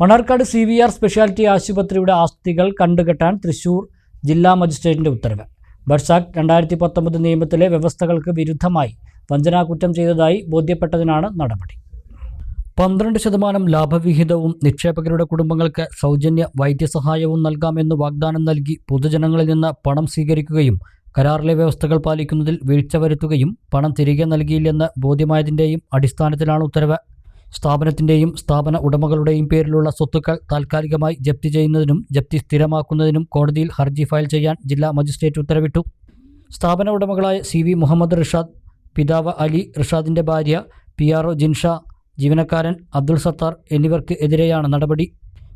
Mannarkkad C V R speciality ആശുപത്രിയുടെ ആസ്തികൾ കണ്ടുകെട്ടാൻ തൃശൂർ ജില്ലാ മജിസ്ട്രേറ്റിന്റെ ഉത്തരവ്. ബർസാക് രണ്ടായിരത്തി പത്തൊമ്പത് നിയമത്തിലെ വ്യവസ്ഥകൾക്ക് വിരുദ്ധമായി വഞ്ചനാകുറ്റം ചെയ്തതായി ബോധ്യപ്പെട്ടതിനാണ് നടപടി. പന്ത്രണ്ട് ശതമാനം ലാഭവിഹിതവും നിക്ഷേപകരുടെ കുടുംബങ്ങൾക്ക് സൗജന്യ വൈദ്യസഹായവും നൽകാമെന്ന് വാഗ്ദാനം നൽകി പൊതുജനങ്ങളിൽ നിന്ന് പണം സ്വീകരിക്കുകയും കരാറിലെ വ്യവസ്ഥകൾ പാലിക്കുന്നതിൽ വീഴ്ച വരുത്തുകയും പണം തിരികെ നൽകിയില്ലെന്ന് ബോധ്യമായതിന്റെയും അടിസ്ഥാനത്തിലാണ് ഉത്തരവ്. സ്ഥാപനത്തിന്റെയും സ്ഥാപന ഉടമകളുടെയും പേരിലുള്ള സ്വത്തുക്കൾ താൽക്കാലികമായി ജപ്തി ചെയ്യുന്നതിനും ജപ്തി സ്ഥിരമാക്കുന്നതിനും കോടതിയിൽ ഹർജി ഫയൽ ചെയ്യാൻ ജില്ലാ മജിസ്ട്രേറ്റ് ഉത്തരവിട്ടു. സ്ഥാപന ഉടമകളായ സി വി മുഹമ്മദ് റിഷാദ് പിതാവ് അലി റിഷാദിന്റെ ഭാര്യ പി ആർ ഒ ജിൻഷ ജീവനക്കാരൻ അബ്ദുൾ സത്താർ എന്നിവർക്ക് എതിരെയാണ് നടപടി.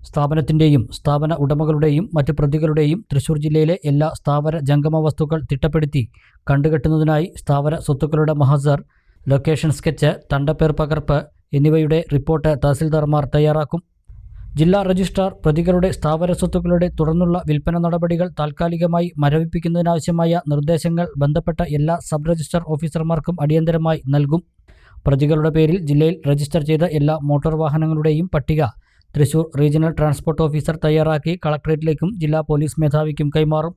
സ്ഥാപനത്തിന്റെയും സ്ഥാപന ഉടമകളുടെയും മറ്റ് പ്രതികളുടെയും തൃശൂർ ജില്ലയിലെ എല്ലാ സ്ഥാപന ജംഗമ വസ്തുക്കൾ തിട്ടപ്പെടുത്തി കണ്ടുകെട്ടുന്നതിനായി സ്ഥാപന സ്വത്തുക്കളുടെ മഹസർ ലൊക്കേഷൻ സ്കെച്ച് തണ്ടപ്പേർ പകർപ്പ് എന്നിവയുടെ റിപ്പോർട്ട് തഹസിൽദാർമാർ തയ്യാറാക്കും. ജില്ലാ രജിസ്ട്രാർ പ്രതികളുടെ സ്ഥാവര സ്വത്തുക്കളുടെ തുടർന്നുള്ള വിൽപ്പന നടപടികൾ താൽക്കാലികമായി മരവിപ്പിക്കുന്നതിനാവശ്യമായ നിർദ്ദേശങ്ങൾ ബന്ധപ്പെട്ട എല്ലാ സബ് രജിസ്ട്രാർ ഓഫീസർമാർക്കും അടിയന്തരമായി നൽകും. പ്രതികളുടെ പേരിൽ ജില്ലയിൽ രജിസ്റ്റർ ചെയ്ത എല്ലാ മോട്ടോർ വാഹനങ്ങളുടെയും പട്ടിക തൃശൂർ റീജിയണൽ ട്രാൻസ്പോർട്ട് ഓഫീസർ തയ്യാറാക്കി കളക്ടറേറ്റിലേക്കും ജില്ലാ പോലീസ് മേധാവിക്കും കൈമാറും.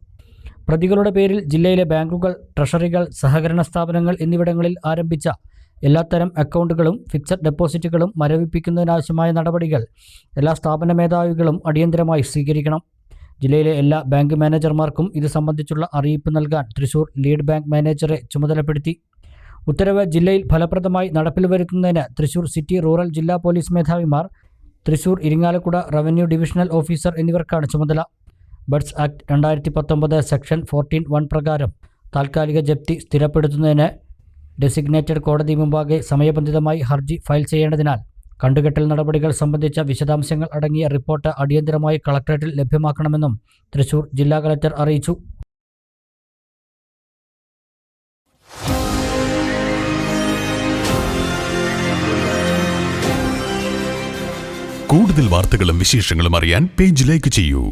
പ്രതികളുടെ പേരിൽ ജില്ലയിലെ ബാങ്കുകൾ ട്രഷറികൾ സഹകരണ സ്ഥാപനങ്ങൾ എന്നിവിടങ്ങളിൽ ആരംഭിച്ച എല്ലാത്തരം അക്കൗണ്ടുകളും ഫിക്സഡ് ഡെപ്പോസിറ്റുകളും മരവിപ്പിക്കുന്നതിനാവശ്യമായ നടപടികൾ എല്ലാ സ്ഥാപന മേധാവികളും അടിയന്തരമായി സ്വീകരിക്കണം. ജില്ലയിലെ എല്ലാ ബാങ്ക് മാനേജർമാർക്കും ഇത് സംബന്ധിച്ചുള്ള അറിയിപ്പ് നൽകാൻ തൃശൂർ ലീഡ് ബാങ്ക് മാനേജറെ ചുമതലപ്പെടുത്തി. ഉത്തരവ് ജില്ലയിൽ ഫലപ്രദമായി നടപ്പിൽ വരുത്തുന്നതിന് തൃശൂർ സിറ്റി റൂറൽ ജില്ലാ police മേധാവിമാർ Thrissur Irinjalakuda revenue divisional officer എന്നിവർക്കാണ് ചുമതല. ബഡ്സ് ആക്ട് രണ്ടായിരത്തി പത്തൊമ്പത് സെക്ഷൻ ഫോർട്ടീൻ വൺ പ്രകാരം താൽക്കാലിക ജപ്തി സ്ഥിരപ്പെടുത്തുന്നതിന് ഡെസിഗ്നേറ്റഡ് കോടതി മുമ്പാകെ സമയബന്ധിതമായി ഹർജി ഫയൽ ചെയ്യേണ്ടതിനാൽ കണ്ടുകെട്ടൽ നടപടികൾ സംബന്ധിച്ച വിശദാംശങ്ങൾ അടങ്ങിയ റിപ്പോർട്ട് അടിയന്തരമായി കളക്ടറേറ്റിൽ ലഭ്യമാക്കണമെന്നും തൃശൂർ ജില്ലാ കളക്ടർ അറിയിച്ചു. കൂടുതൽ വാർത്തകളും വിശേഷങ്ങളും അറിയാൻ പേജ് ലൈക്ക് ചെയ്യൂ.